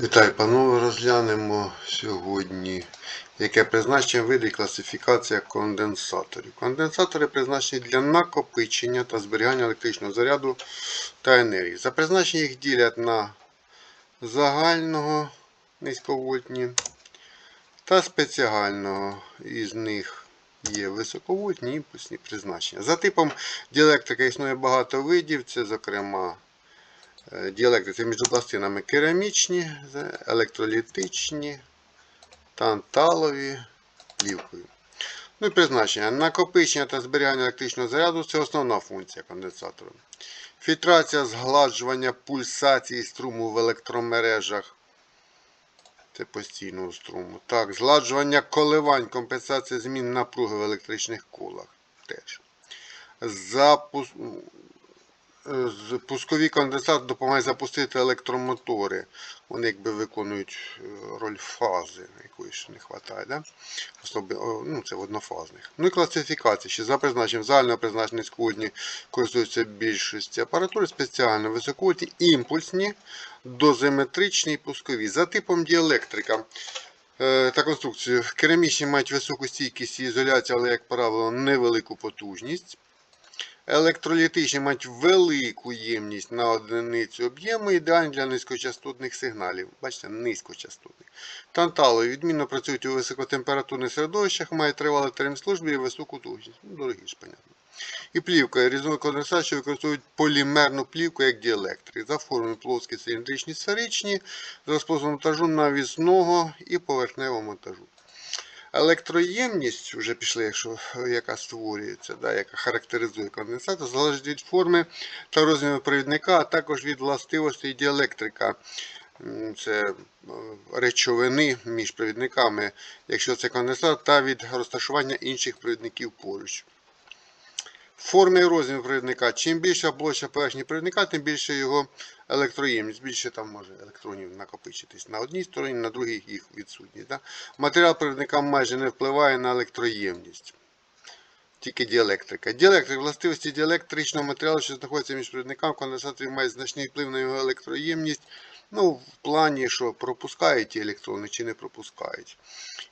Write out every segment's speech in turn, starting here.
Вітаю, панове, розглянемо сьогодні, яке призначення види і класифікація конденсаторів. Конденсатори призначені для накопичення та зберігання електричного заряду та енергії. За призначення їх ділять на загального низьковольтні та спеціального. Із них є високовольтні імпульсні призначення. За типом діелектрика існує багато видів, це, зокрема, Е, Діелектрики між пластинами керамічні, електролітичні, танталові, плівкові. Ну і призначення. Накопичення та зберігання електричного заряду це основна функція конденсатора. Фільтрація, згладжування пульсації струму в електромережах. Це постійного струму. Так, згладжування коливань, компенсація змін напруги в електричних колах. Теж. Запуск... Е, Пускові конденсатори допомагають запустити електромотори. Вони якби виконують е, роль фази, якої ще не вистачає. Да? Особи, ну, це в однофазних. Ну і класифікація. Ще за призначенням загального призначення низьковольтні користуються більшості апаратури, спеціально високовольтні, імпульсні, дозиметричні і пускові. За типом діелектрика. Е, Та конструкцію. Керамічні мають високу стійкість і ізоляцію, але, як правило, невелику потужність. Електролітичні мають велику ємність на одиницю об'єму, ідеальні для низькочастотних сигналів. Бачите, низькочастотних. Танталові відмінно працюють у високотемпературних середовищах, мають тривалий термін служби і високу точність. Ну, дорогі ж, понятно. І плівка. Різновид конденсат, що використовують полімерну плівку як діелектрик. За формою плоскі, циліндричні, сферичні, за способом монтажу навісного і поверхневого монтажу. Електроємність, вже пішли, якщо яка створюється, да, яка характеризує конденсатор, залежить від форми та розміру провідника, а також від властивостей діелектрика. Це е, речовини між провідниками, якщо це конденсат, та від розташування інших провідників поруч. Форми і розмір провідника. Чим більша площа поверхні провідника, тим більше його електроємність. Більше там може електронів накопичитись на одній стороні, на другій їх відсутність. Да? Матеріал провідника майже не впливає на електроємність. Тільки діелектрика. Діелектрик. Властивості діелектричного матеріалу, що знаходиться між провідниками, конденсаторів має значний вплив на його електроємність. Ну, в плані, що пропускають ті електрони чи не пропускають.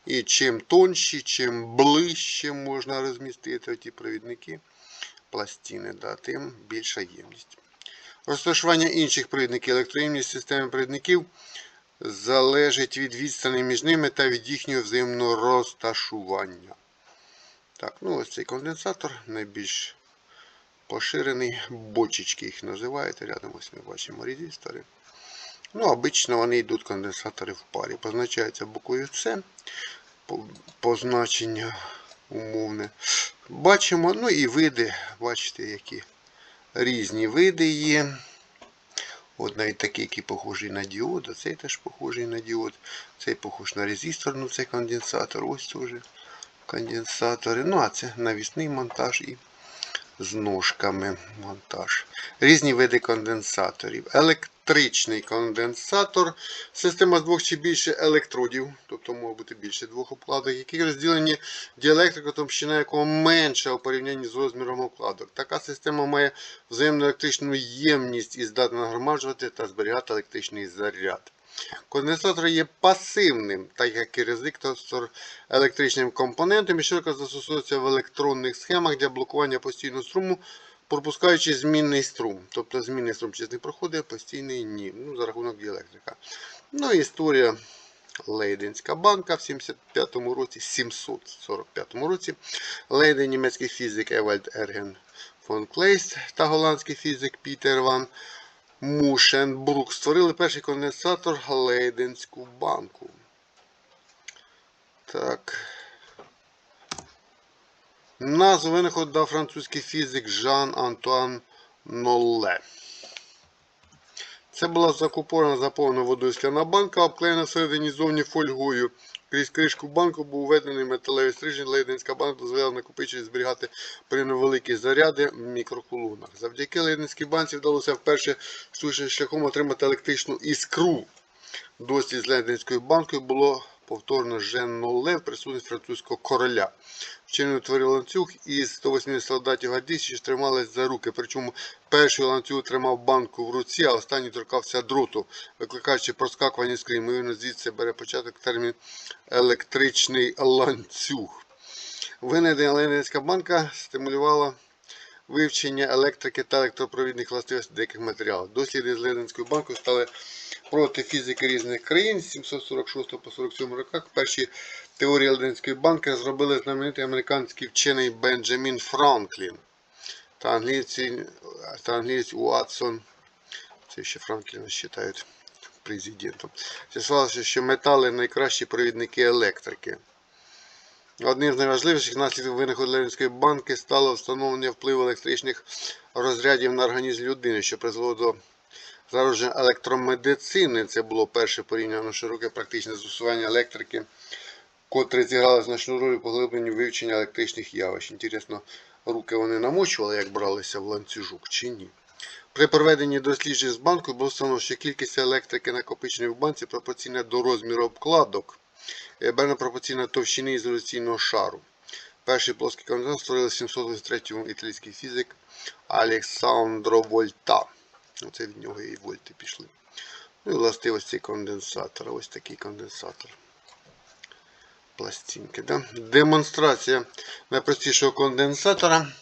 І чим тонші, чим ближче можна розмістити ті провідники пластини, да, тим більша ємність. Розташування інших провідників. Електроємність системи провідників залежить від відстані між ними та від їхнього взаємного розташування. Так, ну ось цей конденсатор найбільш поширений. Бочечки їх називають. Рядом ось ми бачимо резистори. Ну, обично вони йдуть конденсатори в парі. Позначається буквою С. по- Позначення умовне. Бачимо, ну і види, бачите, які різні види є. От навіть такий, який похожий на діод, а цей теж похожий на діод. Цей похож на резистор, ну це конденсатор. Ось теж конденсатори. Ну, а це навісний монтаж і з ножками монтаж. Різні види конденсаторів. Електричний конденсатор. Система з двох чи більше електродів, тобто може бути більше двох обкладок, які розділені діелектрикою, товщина якого менша у порівнянні з розміром обкладок. Така система має взаємну електричну ємність і здатна нагромаджувати та зберігати електричний заряд. Конденсатор є пасивним, так як і резистор електричним компонентом і широко застосовується в електронних схемах для блокування постійного струму, пропускаючи змінний струм. Тобто змінний струм через не проходить, постійний ні. Ну, за рахунок діелектрика. Ну історія Лейденська банка в 75 році, 745 році. Лейден, німецький фізик Евальд Ерген фон Клейст та голландський фізик Пітер Ван Мушенбрук створили перший конденсатор Лейденську банку. Так. Назву винаходу французький фізик Жан-Антуан Нолле. Це була закупована заповнена водою скляна банка, обклеєна всередині зовні фольгою. Крізь кришку банку був введений металевий стрижень. Лейденська банка дозволяла накопичити зберігати при невеликі заряди в мікрокулунах. Завдяки Лейденській банці вдалося вперше штучним шляхом отримати електричну іскру. Дослід з Лейденською банкою було повторно Жен-Ноле в присутності французького короля. Вчений утворив ланцюг із 180 солдатів гвардійців, що тримались за руки. Причому перший ланцюг тримав банку в руці, а останній торкався дроту, викликаючи проскакування скрізь. Ймовірно, звідси бере початок термін електричний ланцюг. Винайдена Ленінська банка стимулювала вивчення електрики та електропровідних властивостей деяких матеріалів. Досліди з Ленінською банкою стали проти фізики різних країн з 746 по 47 роках. Перші теорії Ленінської банки зробили знаменитий американський вчений Бенджамін Франклін та англійці, та англієць Уатсон. Це ще Франкліна вважають президентом. З'ясувалося, що метали найкращі провідники електрики. Одним з найважливіших наслідків винаходу Ленінської банки стало встановлення впливу електричних розрядів на організм людини, що призвело до зародження електромедицини. Це було перше порівняно широке практичне застосування електрики, котре зіграло значну роль у поглибленні вивчення електричних явищ. Інтересно, руки вони намочували, як бралися в ланцюжок, чи ні? При проведенні досліджень з банкою було встановлено, що кількість електрики накопиченої в банці пропорційна до розміру обкладок і обернена пропорційна товщини ізоляційного шару. Перший плоский конденсатор створили в 723 італійський фізик Александро Вольта. Оце від нього і вольти пішли. Ну і властивості конденсатора. Ось такий конденсатор. Пластинки. Да? Демонстрація найпростішого конденсатора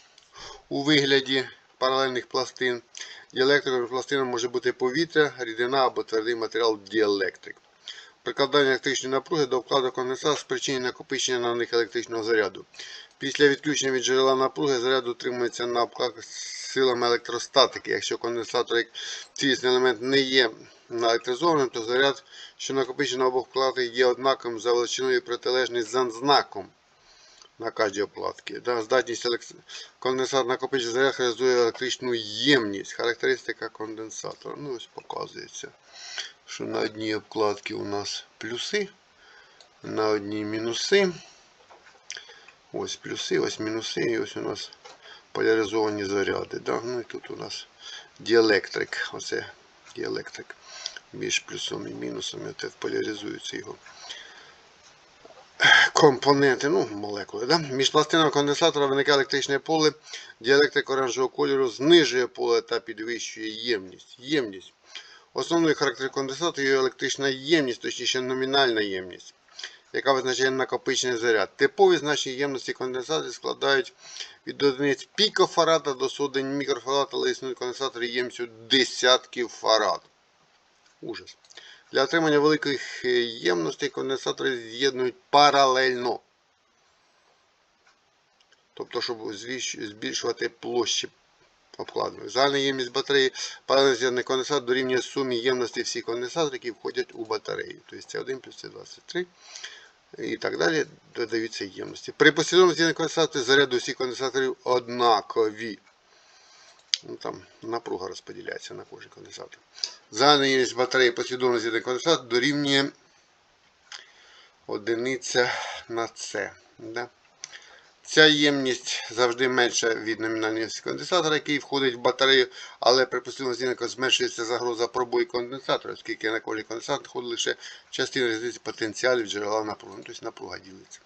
у вигляді паралельних пластин. Діелектрикою пластина може бути повітря, рідина або твердий матеріал діелектрик. Прикладання електричної напруги до вкладу конденсатора спричинює накопичення на них електричного заряду. Після відключення від джерела напруги заряд утримується на обкладках силами електростатики. Якщо конденсатор як цілісний елемент не є наелектризованим, то заряд, що накопичений на обох вкладках, є однаковим за величиною протилежний за знаком на кожній оплатці. Да, здатність конденсатора накопичити заряд характеризує електричну ємність. Характеристика конденсатора. Ну, ось показується, що на одній обкладці у нас плюси, на одній мінуси. Ось плюси, ось мінуси, і ось у нас поляризовані заряди. Да? Ну і тут у нас діелектрик. Оце діелектрик між плюсом і мінусом. І от поляризуються його компоненти, ну, молекули. Да? Між пластинами конденсатора виникає електричне поле. Діелектрик оранжевого кольору знижує поле та підвищує ємність. Ємність. Основною характеристикою конденсатора є електрична ємність, точніше номінальна ємність, яка визначає накопичений заряд. Типові значення ємності конденсаторів складають від одиниць пікофарада до сотень мікрофарад, але існують конденсатори ємністю десятків фарад. Ужас. Для отримання великих ємностей конденсатори з'єднують паралельно. Тобто, щоб збільшувати площі обкладеної. Загальна ємність батареї паралельно з'єднаний конденсатор дорівнює сумі ємності всіх конденсаторів, які входять у батарею. Тобто це 1 плюс це 23 і так далі додаються ємності. При послідовності з'єднання конденсаторів заряду всіх конденсаторів однакові. Ну, там напруга розподіляється на кожен конденсатор. Загальна ємність батареї послідовно з'єднаний конденсатор дорівнює одиниця на С. Да? Ця ємність завжди менша від номінальної конденсатора, який входить в батарею, але при з'єднанні зменшується загроза пробою конденсатора, оскільки на кожний конденсатор входить лише частина різниці потенціалів джерела напруги. Ну, тобто напруга ділиться.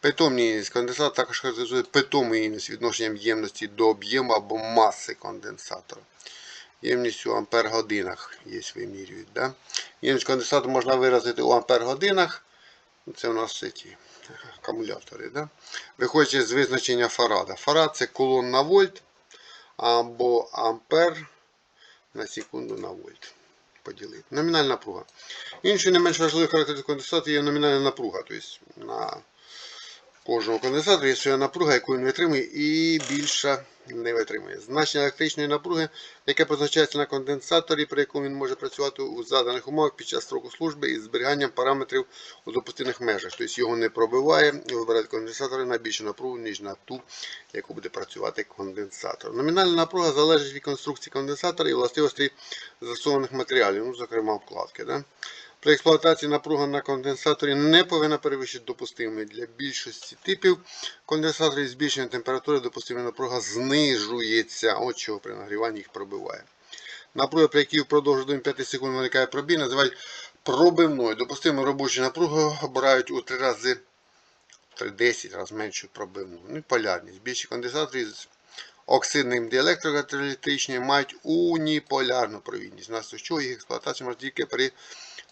Питомні ємність конденсатора також характеризує питому ємність відношенням ємності до об'єму або маси конденсатора. Ємність у ампер-годинах є вимірюють. Да? Ємність конденсатора можна виразити у ампер-годинах. Це у нас ці акумулятори. Да? Виходячи з визначення фарада. Фарад це кулон на вольт або ампер на секунду на вольт. Поділити. Номінальна напруга. Іншою не менш важливою характеристикою конденсатора є номінальна напруга. Тобто на кожного конденсатора є своя напруга, яку він витримує, і більша не витримує. Значення електричної напруги, яке позначається на конденсаторі, при якому він може працювати у заданих умовах під час строку служби із зберіганням параметрів у допустимих межах. Тобто його не пробиває, і конденсатори на більшу напругу, ніж на ту, яку буде працювати конденсатор. Номінальна напруга залежить від конструкції конденсатора і властивостей застосованих матеріалів, ну, зокрема обкладки. Да? При експлуатації напруга на конденсаторі не повинна перевищити допустимої. Для більшості типів конденсаторів збільшення температури допустима напруга знижується. От чого при нагріванні їх пробиває. Напруга, при якій впродовж 1-5 секунд виникає пробій, називають пробивною. Допустимо робочу напругу обирають у 3 рази 10 разів меншу пробивну. Ну і полярність. Більші конденсатори з оксидним діелектрокаталітичним мають уніполярну провідність. Внаслідок чого їх експлуатація може тільки при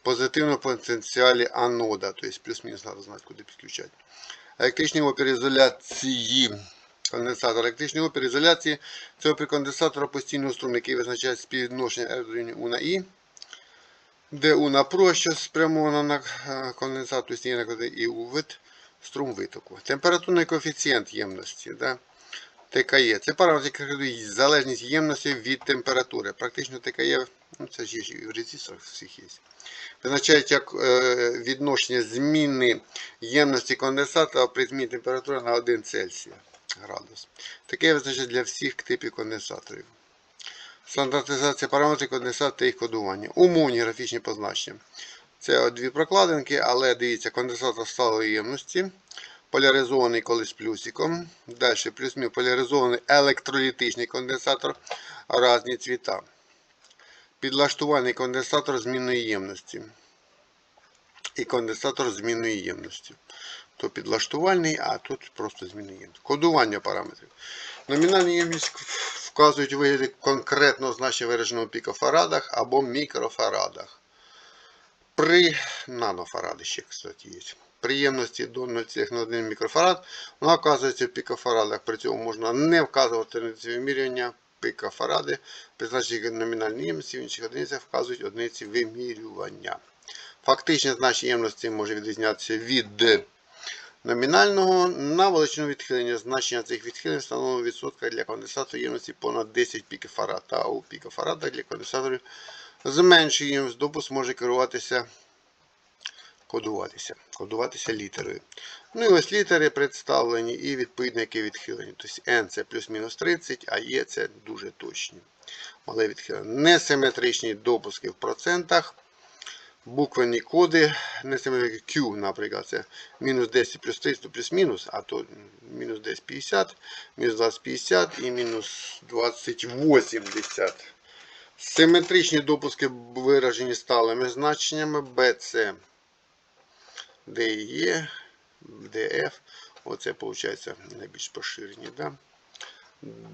позитивному потенціалі анода. Тобто плюс-мінус треба знати, куди підключати. Електричний опір ізоляції. Конденсатор. Електричний опір ізоляції це опір конденсатора постійного струму, який визначає співвідношення R У на І, де У напруга, що спрямована на е, конденсат, тобто є на і у вид струм витоку. Температурний коефіцієнт ємності. Да? ТКЄ. Це параметр, який залежність ємності від температури. Практично ТКЄ, ну це ж і в резисторах всіх є. Визначають як е, відношення зміни ємності конденсата при зміні температури на 1 Цельсія градус. Таке визначає для всіх типів конденсаторів. Стандартизація параметрів конденсату та їх кодування. Умовні графічні позначення. Це дві прокладинки, але дивіться, конденсатор сталої ємності. Поляризований колись плюсиком. Далі плюс-мінус поляризований електролітичний конденсатор. Разні цвіта. Підлаштувальний конденсатор змінної ємності. І конденсатор змінної ємності. То підлаштувальний, а тут просто змінної ємності. Кодування параметрів. Номінальні ємність вказують у вигляді конкретного значення вираженого пікофарадах або мікрофарадах. При нанофаради ще, кстати, є. При ємності до 0,1 мікрофарад вона вказується в пікофарадах. При цьому можна не вказувати на ці вимірювання пікофаради. Призначені номінальні ємності в інших одиницях вказують одиниці вимірювання. Фактичне значення ємності може відрізнятися від номінального на величину відхилення. Значення цих відхилень встановлено відсотка для конденсатору ємності понад 10 пікофарад. Та у пікофарадах для конденсаторів з меншою ємністю допуск може керуватися кодуватися. Кодуватися літерою. Ну і ось літери представлені і відповідно які відхилені. Тобто N це плюс-мінус 30, а Е це дуже точні. Мале відхилення. Несиметричні допуски в процентах. Буквені коди, несиметричні Q, наприклад, це мінус 10 плюс 30 плюс-мінус, а то мінус 10 50, мінус 20 50 і мінус 20 80. Симетричні допуски виражені сталими значеннями BC DE, DF. Оце, виходить, найбільш поширені. Да?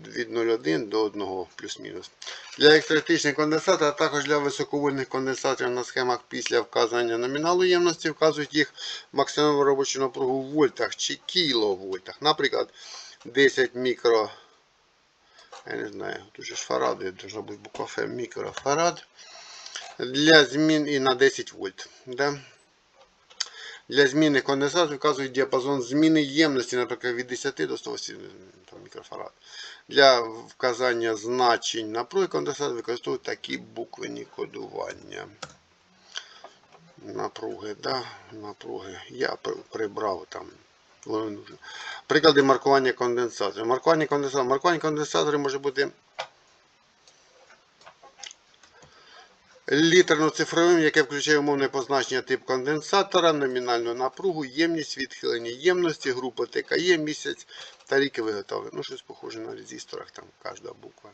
Від 0,1 до 1 плюс-мінус. Для електролітичних конденсаторів, а також для високовольтних конденсаторів на схемах після вказання номіналу ємності вказують їх максимальну робочу напругу в вольтах чи кіловольтах. Наприклад, 10 мікро. Я не знаю, тут же ж фаради, должна бути буква Ф, мікрофарад. Для змін і на 10 вольт. Да? Для зміни конденсату вказують діапазон зміни ємності, наприклад, від 10 до 180 мікрофарад. Для вказання значень напруги конденсату використовують такі буквені кодування. Напруги, да, напруги. Я прибрав там. Приклади маркування конденсаторів. Маркування конденсаторів. Маркування конденсаторів може бути літерно-цифровим, яке включає умовне позначення тип конденсатора, номінальну напругу, ємність, відхилення ємності, групи ТКЄ, місяць та ріки виготовлення. Ну, щось похоже на резисторах, там кожна буква.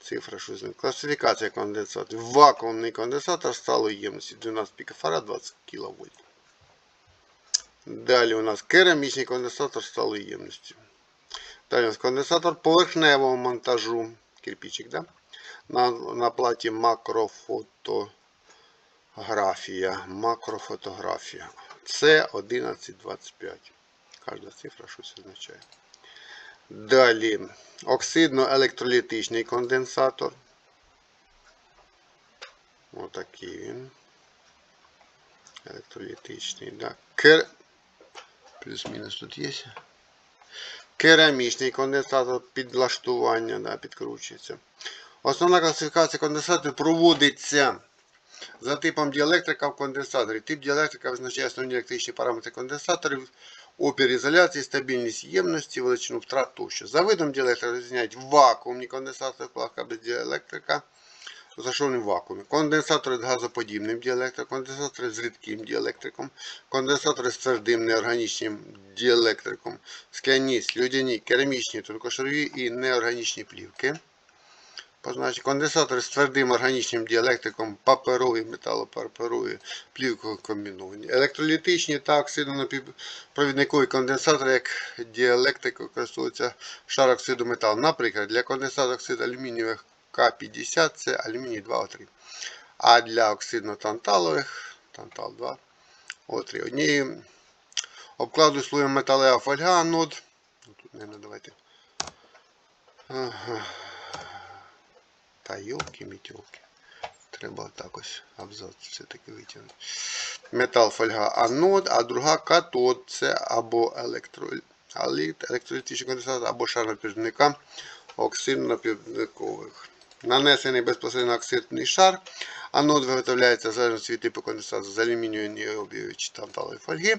Цифра, що з. Класифікація конденсаторів. Вакуумний конденсатор сталої ємності 12 пікофарад 20 кВт. Далі у нас керамічний конденсатор сталої ємності. Далі у нас конденсатор поверхневого монтажу. Кирпичик, да? На на платі макрофотографія. Макрофотографія. Це 1125. Кожна цифра щось означає. Далі оксидно-електролітичний конденсатор. Отакий він. Електролітичний, да. Кер... Плюс-мінус тут є. Керамічний конденсатор підлаштування, да, підкручується. Основна класифікація конденсаторів проводиться за типом діелектрика в конденсаторі. Тип діелектрика визначає основні електричні параметри конденсаторів, опір ізоляції, стабільність ємності, величину втрат тощо. За видом діелектрика розрізняють вакуумні конденсатори, плавка без діелектрика, зашовні в вакуумі. Конденсатори з газоподібним діелектриком, конденсатори з рідким діелектриком, конденсатори з твердим неорганічним діелектриком, скляні, слюдяні, керамічні, тонкошарові і неорганічні плівки. Позначення. Конденсатори з твердим органічним діелектриком, паперові, металопаперові, плівкові комбіновані. Електролітичні та оксидонапівпровідникові конденсатори, як діелектрик використовується шар оксиду металу. Наприклад, для конденсату оксиду алюмінієвих К50 це алюміній 2О3. А для оксидно-танталових тантал 2 О3. Однією обкладу слоєм металева фольга анод. Ну, Тут не давайте. Ага. Та йолки мітьолки. Треба так ось абзац все-таки витягнути. Метал фольга анод, а друга катод. Це або електроліт, електролітичний конденсат, або шар напівника оксидно-напівникових. Нанесений безпосередньо оксидний шар. Анод виготовляється в залежності від типу конденсату з алюмінію, ніобію чи танталої фольги.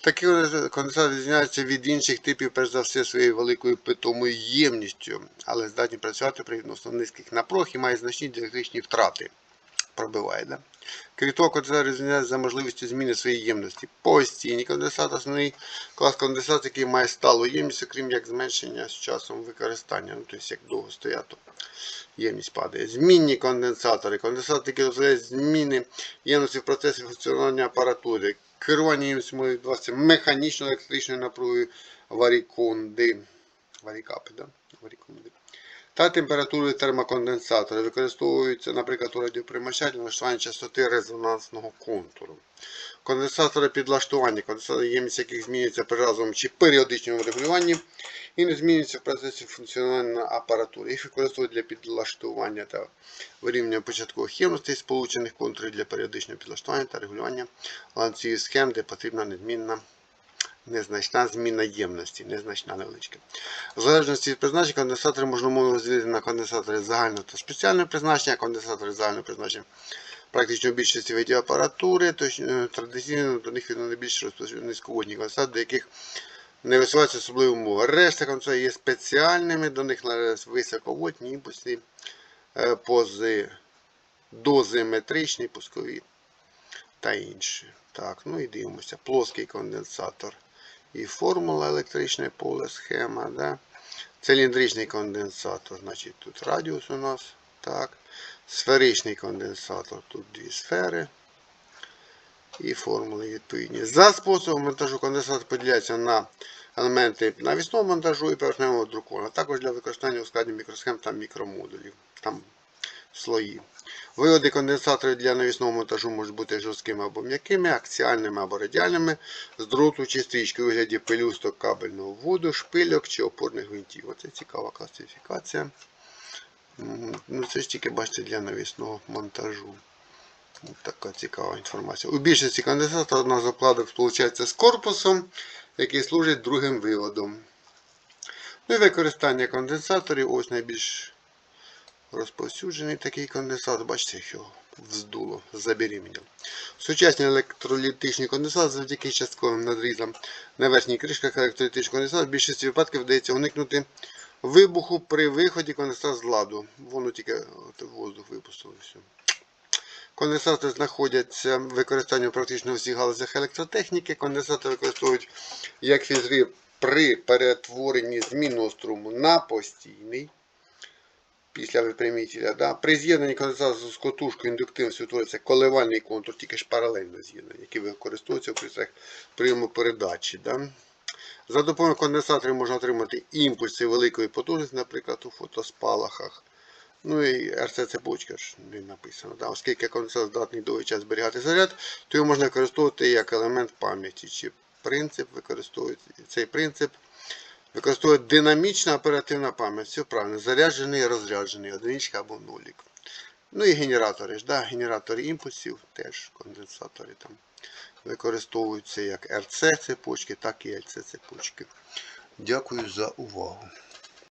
Такі конденсати відрізняються від інших типів, перш за все, своєю великою питомою ємністю, але здатні працювати при відносно низьких напрох і мають значні діелектричні втрати. Пробиває, да? Того, розрізняється за можливістю зміни своєї ємності. Постійний конденсат основний клас конденсату, який має сталу ємність, окрім як зменшення з часом використання, ну, тобто як довго стояти ємність падає. Змінні конденсатори. Конденсатори, які дозволяють зміни ємності в процесі функціонування апаратури. Керування ємністю може відбуватися механічно електричною напругою варіконди. Варікапи, да? Варіконди. Та температурою термоконденсатора. Використовуються, наприклад, у радіоприймача для налаштування частоти резонансного контуру. Конденсатори підлаштування. Конденсатори ємність яких змінюється при разовому чи періодичному регулюванні і не змінюється в процесі функціонування апаратури. Їх використовують для підлаштування та вирівнювання початкових ємностей, сполучених контурів для періодичного підлаштування та регулювання ланцюгів схем, де потрібна незмінна незначна зміна ємності, незначна невеличка. В залежності від призначення конденсатори можна умовно розділити на конденсатори загального та спеціального призначення, конденсатори загального призначення. Практично у більшості видів апаратури, точно, традиційно до них відносно найбільш низьководні конденсати, до яких не висуваються особливі умови. Решта конденсаторів є спеціальними, до них висоководні імпульсні е, пози, дозиметричні, пускові та інші. Так, ну і дивимося. Плоский конденсатор і формула електричне поле, схема. Да? Циліндричний конденсатор, значить тут радіус у нас. Так. Сферичний конденсатор, тут дві сфери. І формули відповідні. За способом монтажу конденсатор поділяється на елементи навісного монтажу і поверхневого друкування, а також для використання у складі мікросхем та мікромодулів. Там слої. Виводи конденсаторів для навісного монтажу можуть бути жорсткими або м'якими, акціальними або радіальними, з дроту чи стрічки у вигляді пелюсток кабельного вводу, шпильок чи опорних гвинтів. Оце цікава класифікація. Ну, Це ж тільки бачите для навісного монтажу. Така цікава інформація. У більшості конденсаторів одна з обкладок сполучається з корпусом, який служить другим виводом. Ну і використання конденсаторів ось найбільш розповсюджений такий конденсат. Бачите, як його вздуло, забеременіло. Сучасні електролітичні конденсати завдяки частковим надрізам на верхній кришках електролітичного конденсату в більшості випадків вдається уникнути вибуху при виході конденсата з ладу. Воно тільки воздух випустило. Конденсатори знаходяться в використанні практично всіх галузях електротехніки. Конденсатори використовують як фільтри при перетворенні змінного струму на постійний після випрямителя. Да? При з'єднанні конденсатора з котушкою індуктивності утворюється коливальний контур, тільки ж паралельно з'єднання, який використовується в пристроях прийому передачі. Да? За допомогою конденсаторів можна отримати імпульси великої потужності, наприклад, у фотоспалахах. Ну і РЦ-цепочка ж не написано. Да? Оскільки конденсатор здатний довгий час зберігати заряд, то його можна використовувати як елемент пам'яті. Чи принцип використовується цей принцип використовує динамічна оперативна пам'ять. Все правильно. Заряджений, і розряджений, одиничка або нулік. Ну і генератори ж, да? генератори імпульсів, теж конденсатори там використовуються як РЦ цепочки, так і ЛЦ цепочки. Дякую за увагу.